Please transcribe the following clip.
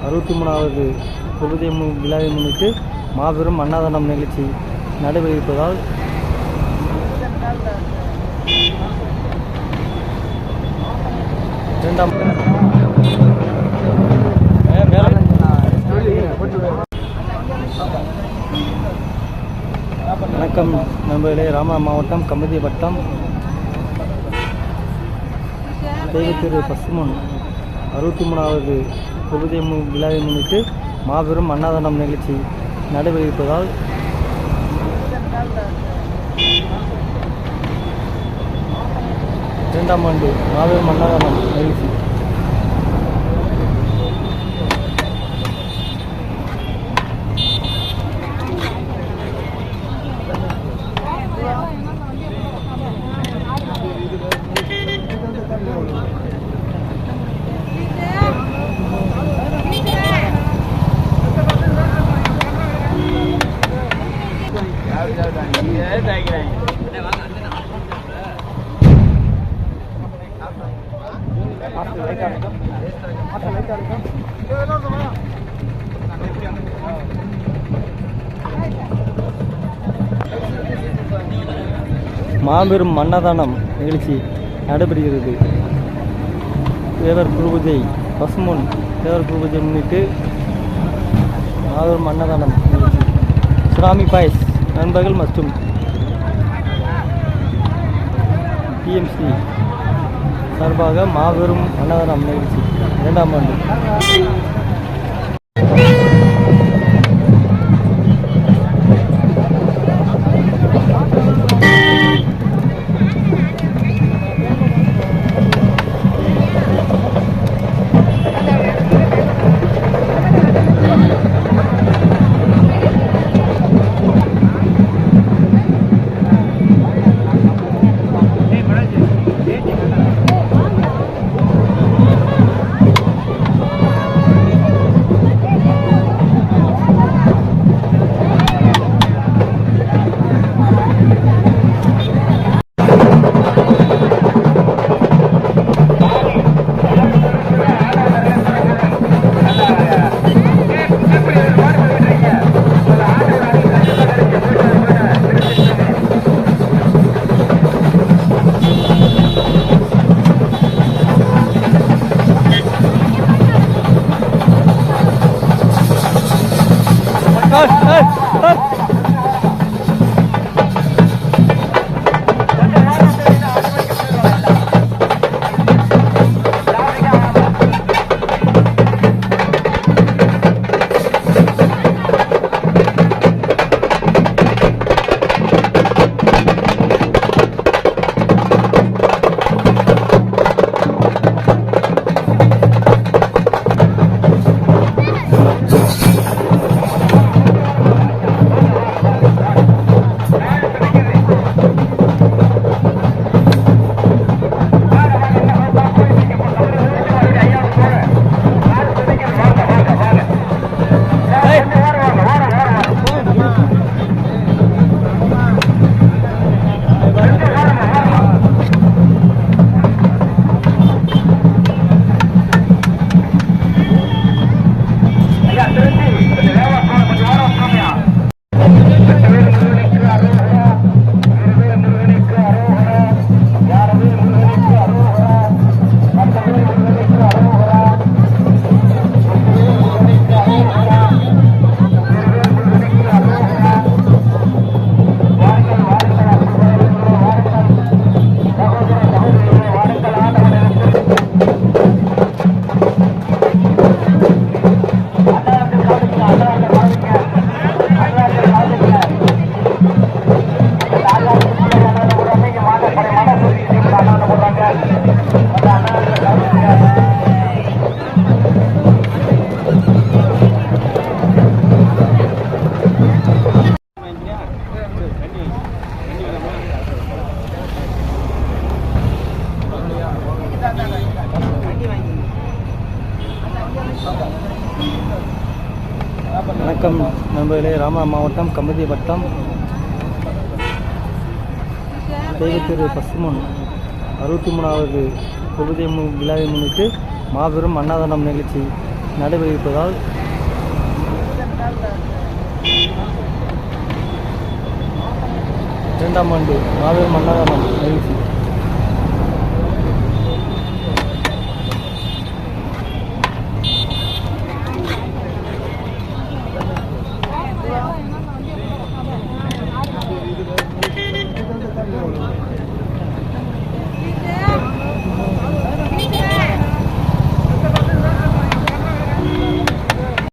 அறுபத்தி மூணாவது தொகுதி விழாவை முன்னிட்டு மாபெரும் அன்னதானம் நிகழ்ச்சி நடைபெற இருப்பதால் இரண்டாம் வணக்கம் நண்பர்களே ராம மாவட்டம் கமதி வட்டம் தெய்வத்திரு பசுமன் அறுபத்தி மூணாவது உபதய மு- விழாவை முன்னிட்டு மாபெரும் அன்னதானம் நிகழ்ச்சி நடைபெற இரண்டாம் ஆண்டு மாபெரும் அன்னதானம் நிகழ்ச்சி. மாபெரும் மன்னதானம் நிகழ்ச்சி நடைபெறுகிறது. தேவர் குருபூஜை பசுமுன் தேவர் குருபூஜை முன்னிட்டு மாபெரும் மன்னதானம் நிகழ்ச்சி. சுராமி பாய்ஸ் நண்பர்கள் மற்றும் டிஎம்சி சார்பாக மாபெரும் அன்னதானம் நிகழ்ச்சி இரண்டாம் ஆண்டு. 哎，哎，哎。வணக்கம் நண்பர்களே. ராமா மாவட்டம் கமுதி வட்டம். தெய்வத்திரு பசுமன் அறுபத்தி மூணாவது தொகுதி விழாவை முன்னிட்டு மாபெரும் அன்னதானம் நிகழ்ச்சி நடைபெறிருப்பதால் இரண்டாம் ஆண்டு மாபெரும் அன்னதானம் நிகழ்ச்சி.